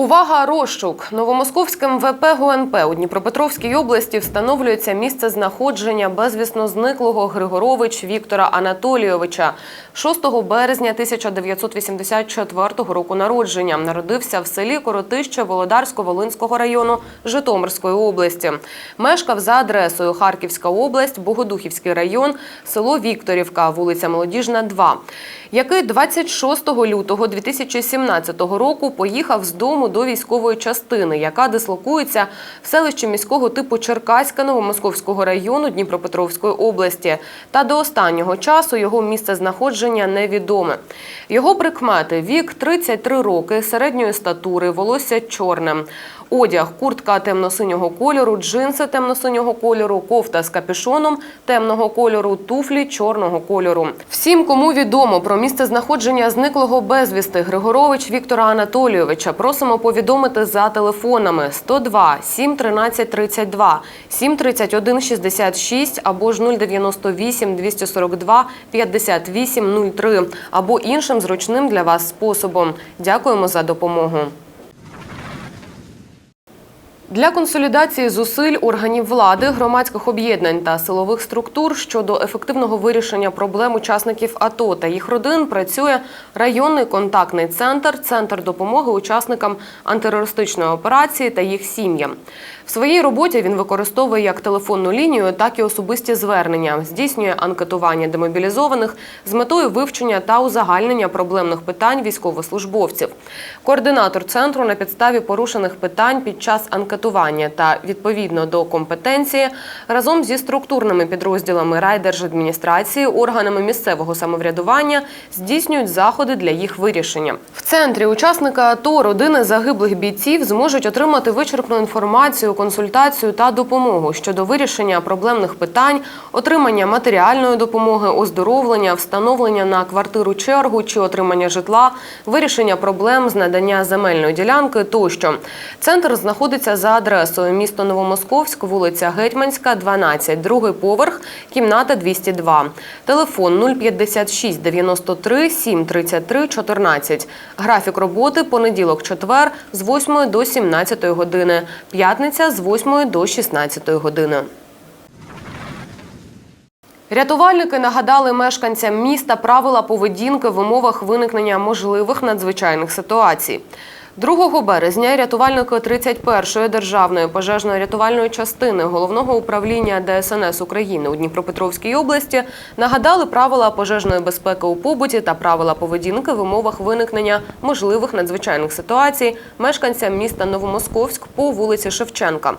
Увага, розшук! Новомосковським ВП ГУНП у Дніпропетровській області встановлюється місце знаходження безвісно зниклого Григорович Віктора Анатолійовича. 6 березня 1984 року народження. Народився в селі Коротище Володарсько-Волинського району Житомирської області. Мешкав за адресою Харківська область, Богодухівський район, село Вікторівка, вулиця Молодіжна, 2 який 26 лютого 2017 року поїхав з дому до військової частини, яка дислокується в селищі міського типу Черкаська Новомосковського району Дніпропетровської області. Та до останнього часу його місце знаходження невідоме. Його прикмети вік 33 роки, середньої статури, волосся чорне. Одяг, куртка темно-синього кольору, джинси темно-синього кольору, кофта з капюшоном темного кольору, туфлі чорного кольору. Всім, кому відомо про місце знаходження зниклого безвісти Григорович Віктора Анатолійовича, просимо повідомити за телефонами 102 713 32 731 66 або ж 098 242 58 03 або іншим зручним для вас способом. Дякуємо за допомогу. Для консолідації зусиль органів влади, громадських об'єднань та силових структур щодо ефективного вирішення проблем учасників АТО та їх родин працює районний контактний центр, центр допомоги учасникам антитерористичної операції та їх сім'ям. В своїй роботі він використовує як телефонну лінію, так і особисті звернення, здійснює анкетування демобілізованих з метою вивчення та узагальнення проблемних питань військовослужбовців. Координатор центру на підставі порушених питань під час анкетування та відповідно до компетенції разом зі структурними підрозділами райдержадміністрації, органами місцевого самоврядування здійснюють заходи для їх вирішення. В центрі учасника АТО родини загиблих бійців зможуть отримати вичерпну інформацію, консультацію та допомогу щодо вирішення проблемних питань, отримання матеріальної допомоги, оздоровлення, встановлення на квартиру чергу чи отримання житла, вирішення проблем з надання земельної ділянки тощо. Центр знаходиться за адресою місто Новомосковськ, вулиця Гетьманська, 12, другий поверх, кімната 202. Телефон 056 93 733 14. Графік роботи понеділок, четвер з 8 до 17 години, п'ятниця з 8 до 16 години. Рятувальники нагадали мешканцям міста правила поведінки в умовах виникнення можливих надзвичайних ситуацій. 2 березня рятувальники 31-ї державної пожежно-рятувальної частини головного управління ДСНС України у Дніпропетровській області нагадали правила пожежної безпеки у побуті та правила поведінки в умовах виникнення можливих надзвичайних ситуацій мешканцям міста Новомосковськ по вулиці Шевченка.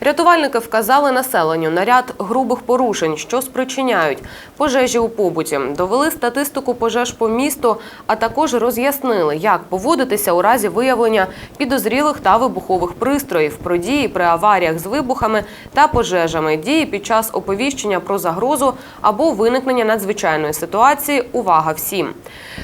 Рятувальники вказали населенню на ряд грубих порушень, що спричиняють пожежі у побуті, довели статистику пожеж по місту, а також роз'яснили, як поводитися у разі виявлення підозрілих та вибухових пристроїв, про дії при аваріях з вибухами та пожежами, дії під час оповіщення про загрозу або виникнення надзвичайної ситуації. Увага всім!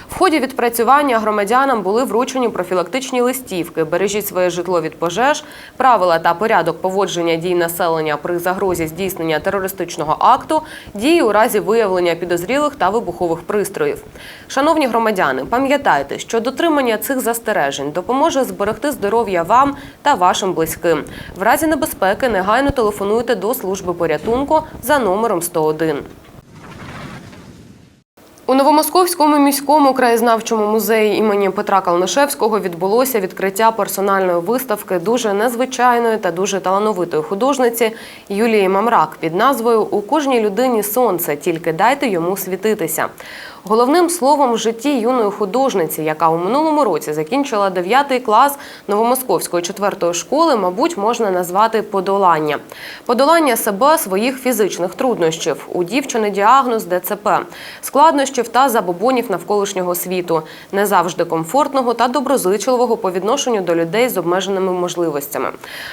В ході відпрацювання громадянам були вручені профілактичні листівки. Бережіть своє житло від пожеж, правила та порядок поводження дій населення при загрозі здійснення терористичного акту, дії у разі виявлення підозрілих та вибухових пристроїв. Шановні громадяни, пам'ятайте, що дотримання цих застережень допоможе зберегти здоров'я вам та вашим близьким. В разі небезпеки негайно телефонуйте до служби порятунку за номером 101. У Новомосковському міському краєзнавчому музеї імені Петра Калнишевського відбулося відкриття персональної виставки дуже незвичайної та дуже талановитої художниці Юлії Мамрак під назвою У кожній людині сонце, тільки дайте йому світитися. Головним словом в житті юної художниці, яка у минулому році закінчила 9 клас Новомосковської четвертої школи, мабуть, можна назвати подолання. Подолання себе своїх фізичних труднощів. У дівчини діагноз ДЦП, складнощів та забобонів навколишнього світу, не завжди комфортного та доброзичливого по відношенню до людей з обмеженими можливостями.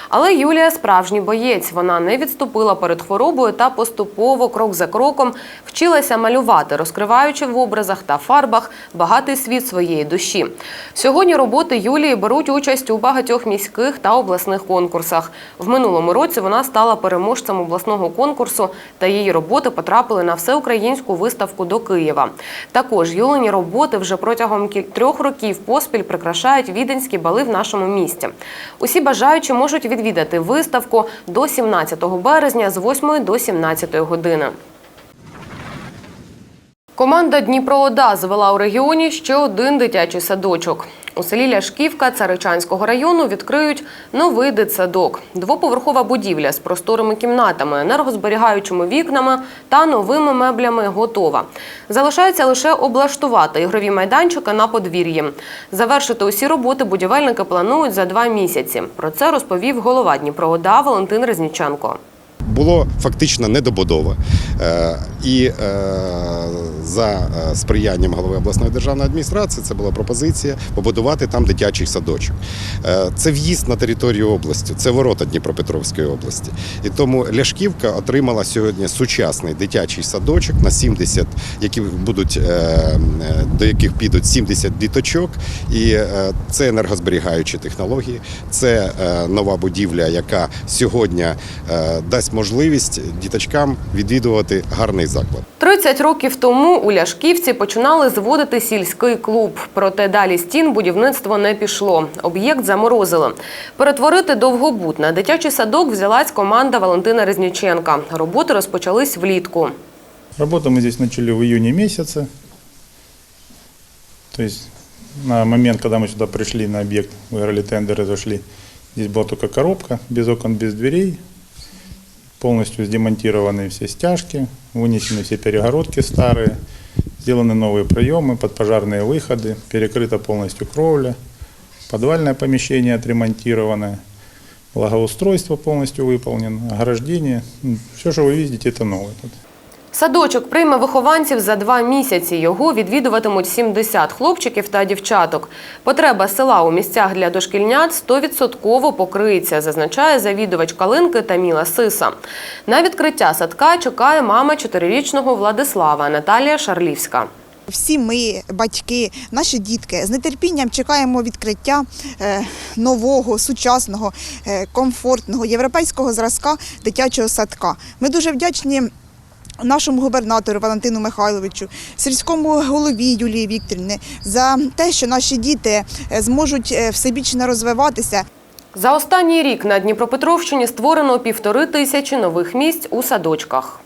Але Юлія справжній боєць. Вона не відступила перед хворобою та поступово, крок за кроком, вчилася малювати, розкриваючи в образах та фарбах, багатий світ своєї душі. Сьогодні роботи Юлії беруть участь у багатьох міських та обласних конкурсах. В минулому році вона стала переможцем обласного конкурсу, та її роботи потрапили на всеукраїнську виставку до Києва. Також Юлині роботи вже протягом трьох років поспіль прикрашають віденські бали в нашому місті. Усі бажаючі можуть відвідати виставку до 17 березня з 8 до 17 години. Команда Дніпроода звела у регіоні ще один дитячий садочок. У селі Ляшківка Царичанського району відкриють новий дитсадок. Двоповерхова будівля з просторими кімнатами, енергозберігаючими вікнами та новими меблями готова. Залишається лише облаштувати ігрові майданчики на подвір'ї. Завершити усі роботи будівельники планують за два місяці. Про це розповів голова Дніпроода Валентин Резніченко. Було фактично недобудова. Е, І е, за е, сприянням голови обласної державної адміністрації це була пропозиція побудувати там дитячий садочок. Це в'їзд на територію області, це ворота Дніпропетровської області. І тому Ляшківка отримала сьогодні сучасний дитячий садочок на 70, які будуть до яких підуть 70 діточок. І це енергозберігаючі технології, це нова будівля, яка сьогодні дасть діточкам відвідувати гарний заклад. 30 років тому у Ляшківці починали зводити сільський клуб. Проте далі стін будівництво не пішло. Об'єкт заморозили. Перетворити довгобут на дитячий садок взялась команда Валентина Резніченка. Роботи розпочались влітку. Работу мы здесь начали в июне месяце. То есть на момент, когда мы сюда пришли на объект, выиграли тендеры, зашли, здесь была только коробка, без окон, без дверей. Полностью демонтированы все стяжки, вынесены все перегородки старые, сделаны новые проемы, подпожарные выходы, перекрыта полностью кровля, подвальное помещение отремонтировано, благоустройство полностью выполнено, ограждение. Все, что вы видите, это новое. Садочок прийме вихованців за два місяці. Його відвідуватимуть 70 хлопчиків та дівчаток. Потреба села у місцях для дошкільнят 100% покриється, зазначає завідувач Калинки Таміла Сиса. На відкриття садка чекає мама чотирирічного Владислава Наталія Шарлівська. Всі ми, батьки, наші дітки, з нетерпінням чекаємо відкриття е, нового, сучасного, е, комфортного європейського зразка дитячого садка. Ми дуже вдячні. Нашому губернатору Валентину Михайловичу, сільському голові Юлії Вікторівни за те, що наші діти е, зможуть е, всебічно розвиватися. За останній рік на Дніпропетровщині створено півтори тисячі нових місць у садочках.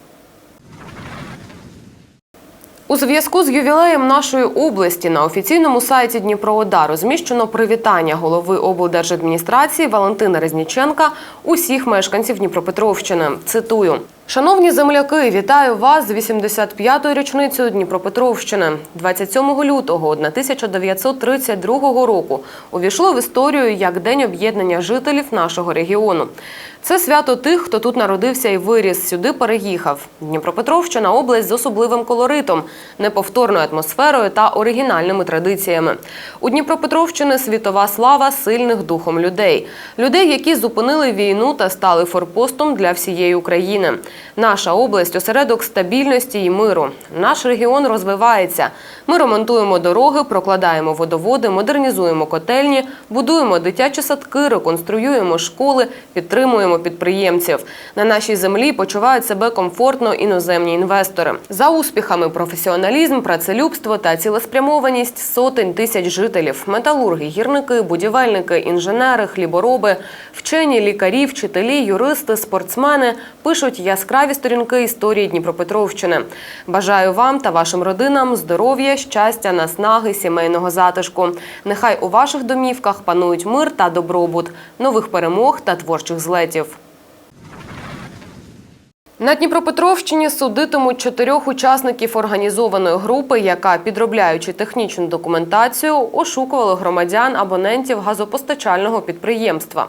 У зв'язку з ювілеєм нашої області на офіційному сайті Дніпроода розміщено привітання голови облдержадміністрації Валентина Резніченка усіх мешканців Дніпропетровщини. Цитую. Шановні земляки, вітаю вас з 85-ю річницею Дніпропетровщини. 27 лютого 1932 року увійшло в історію як День об'єднання жителів нашого регіону. Це свято тих, хто тут народився і виріс, сюди переїхав. Дніпропетровщина область з особливим колоритом, неповторною атмосферою та оригінальними традиціями. У Дніпропетровщини світова слава сильних духом людей, людей, які зупинили війну та стали форпостом для всієї України. Наша область осередок стабільності і миру. Наш регіон розвивається. Ми ремонтуємо дороги, прокладаємо водоводи, модернізуємо котельні, будуємо дитячі садки, реконструюємо школи, підтримуємо підприємців. На нашій землі почувають себе комфортно іноземні інвестори. За успіхами професіоналізм, працелюбство та цілеспрямованість сотень тисяч жителів: металурги, гірники, будівельники, інженери, хлібороби, вчені, лікарі, вчителі, юристи, спортсмени пишуть яскраві сторінки історії Дніпропетровщини. Бажаю вам та вашим родинам здоров'я, щастя, наснаги, сімейного затишку. Нехай у ваших домівках панують мир та добробут, нових перемог та творчих злетів. На Дніпропетровщині судитимуть чотирьох учасників організованої групи, яка, підробляючи технічну документацію, ошукували громадян абонентів газопостачального підприємства.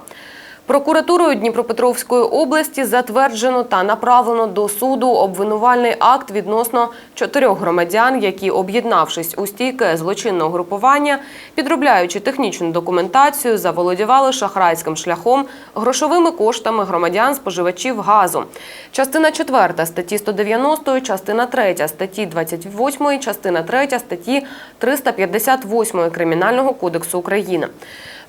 Прокуратурою Дніпропетровської області затверджено та направлено до суду обвинувальний акт відносно чотирьох громадян, які, об'єднавшись у стійке злочинного групування, підробляючи технічну документацію, заволодівали шахрайським шляхом грошовими коштами громадян споживачів газу. Частина 4 статті 190, частина 3 статті 28, частина 3 статті 358 Кримінального кодексу України.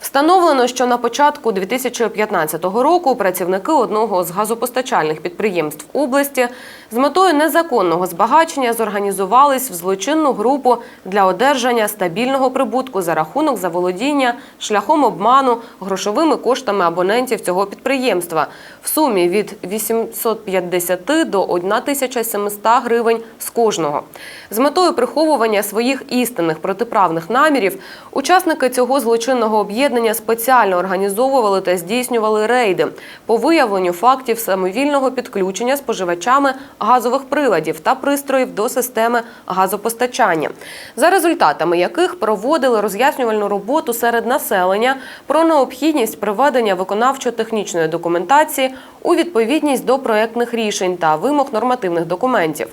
Встановлено, що на початку 2015 року працівники одного з газопостачальних підприємств області з метою незаконного збагачення зорганізувались в злочинну групу для одержання стабільного прибутку за рахунок заволодіння шляхом обману грошовими коштами абонентів цього підприємства в сумі від 850 до 1700 гривень з кожного. З метою приховування своїх істинних протиправних намірів учасники цього злочинного об'єднання спеціально організовували та здійснювали рейди по виявленню фактів самовільного підключення споживачами газових приладів та пристроїв до системи газопостачання, за результатами яких проводили роз'яснювальну роботу серед населення про необхідність приведення виконавчо-технічної документації у відповідність до проектних рішень та вимог нормативних документів.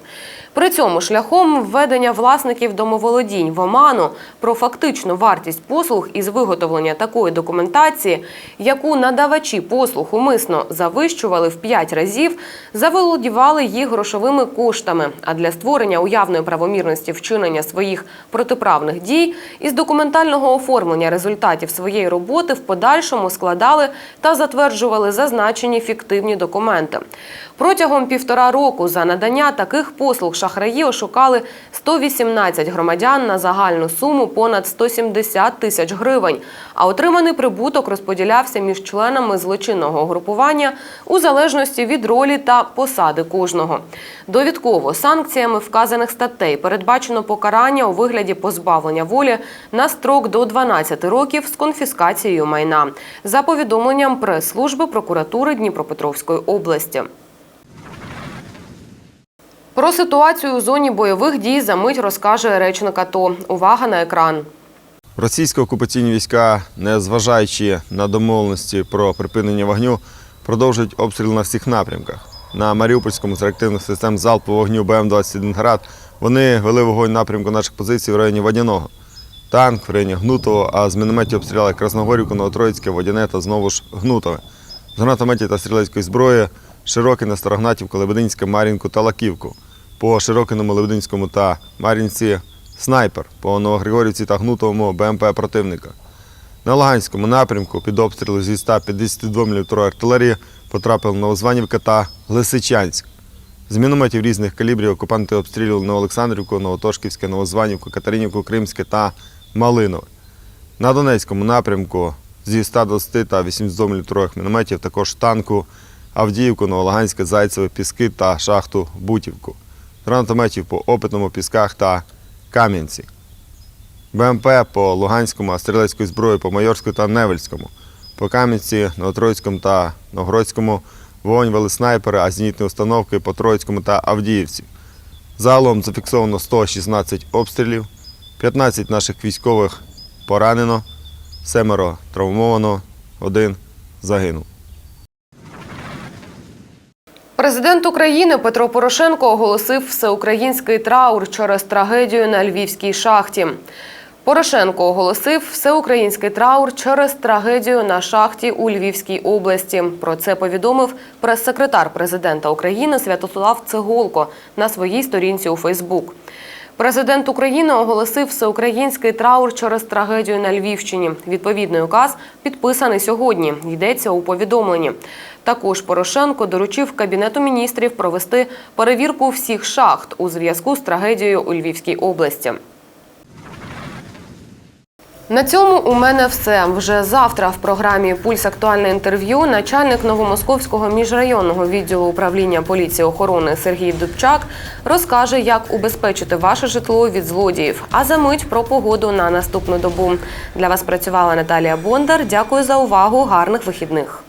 При цьому шляхом введення власників домоволодінь в оману про фактичну вартість послуг із виготовлення такої документації, яку надавачі послуг умисно завищували в 5 разів, заволодівали їх грошовими коштами. А для створення уявної правомірності вчинення своїх протиправних дій із документального оформлення результатів своєї роботи в подальшому складали та затверджували зазначені фіктивні документи. Протягом півтора року за надання таких послуг шахраї ошукали 118 громадян на загальну суму понад 170 тисяч гривень. А отриманий прибуток розподілявся між членами злочинного групування у залежності від ролі та посади кожного. Довідково санкціями вказаних статей передбачено покарання у вигляді позбавлення волі на строк до 12 років з конфіскацією майна за повідомленням прес-служби прокуратури Дніпропетровської області. Про ситуацію у зоні бойових дій за мить розкаже речник АТО. Увага на екран. Російсько-окупаційні війська, незважаючи на домовленості про припинення вогню, продовжують обстріл на всіх напрямках. На Маріупольському з реактивних систем залпового вогню БМ-21 град вони вели вогонь напрямку наших позицій в районі Водяного. Танк в районі Гнутого, а з мінометів обстріляли Красногорівку, Новотроїцьке, Водяне та знову ж Гнутове. З гранатометів та стрілецької зброї Широкине, Старогнатівку, Лебединське, Мар'їнку та Лаківку. По Широкиному, Лебединському та Мар'їнці снайпер, по Новогригорівці та Гнутовому БМП противника. На Луганському напрямку під обстріли зі 152 мм артилерії потрапили Новозванівка та Лисичанськ. З мінометів різних калібрів окупанти обстрілювали Новоолександрівку, Новотошківське, Новозванівку, Катеринівку, Кримське та Малинове. На Донецькому напрямку зі 120 та 82 мм мінометів також танку Авдіївку, Новолаганське, Зайцеве, Піски та шахту Бутівку. Гранатометів по Опитному, Пісках та Кам'янці. БМП по Луганському, а стрілецької зброї по Майорську та Невельському. По Кам'янці, Новотроїцькому та Новгородському вогонь вели снайпери, а зенітні установки по Троїцькому та Авдіївці. Загалом зафіксовано 116 обстрілів, 15 наших військових поранено, семеро травмовано, один загинув. Президент України Петро Порошенко оголосив всеукраїнський траур через трагедію на львівській шахті. Порошенко оголосив всеукраїнський траур через трагедію на шахті у Львівській області. Про це повідомив прес-секретар президента України Святослав Цеголко на своїй сторінці у Фейсбук. Президент України оголосив всеукраїнський траур через трагедію на Львівщині. Відповідний указ підписаний сьогодні. Йдеться у повідомленні. Також Порошенко доручив Кабінету міністрів провести перевірку всіх шахт у зв'язку з трагедією у Львівській області. На цьому у мене все. Вже завтра в програмі Пульс актуальне інтерв'ю начальник Новомосковського міжрайонного відділу управління поліції охорони Сергій Дубчак розкаже, як убезпечити ваше житло від злодіїв. А за мить про погоду на наступну добу. Для вас працювала Наталія Бондар. Дякую за увагу. Гарних вихідних.